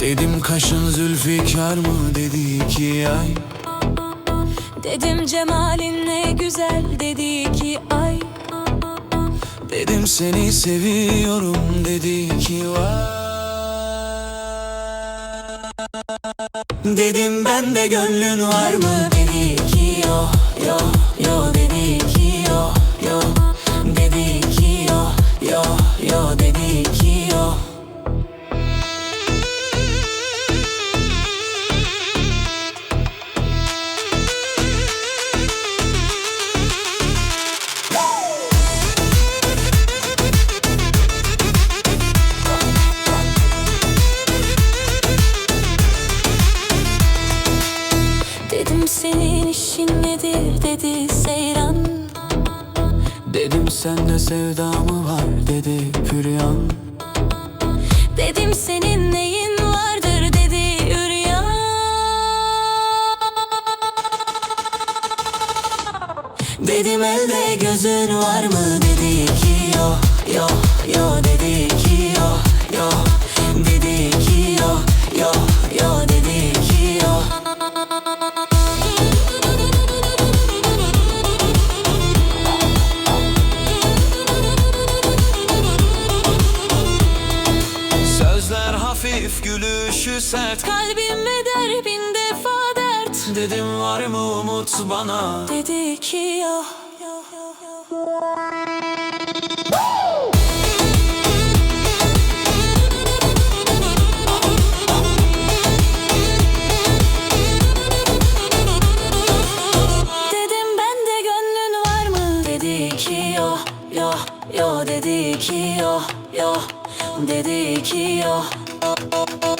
Dedim kaşın zülfikar mı dedi iki ay? Dedim cemalin ne güzel dedi ki ay. Dedim seni seviyorum dedi ki vay Dedim ben de gönlün var mı dedi yo yo yo dedi ki yo yo. Dedi ki yo yo yo dedi ki yo. Dedim senin işin nedir dedi seyran. Dedim sende sevda mı var dedi Hüryan. Dedim senin neyin vardır dedi üryan Dedim elde gözün var mı dedi ki hafif gülüşü sert. Kalbime der bin defa dert. Dedim var mı umut bana? Dedi ki yo Dedim bende gönlün var mı? Dedi ki yo yo yo dedi ki yo yo dedi ki yo Thank you.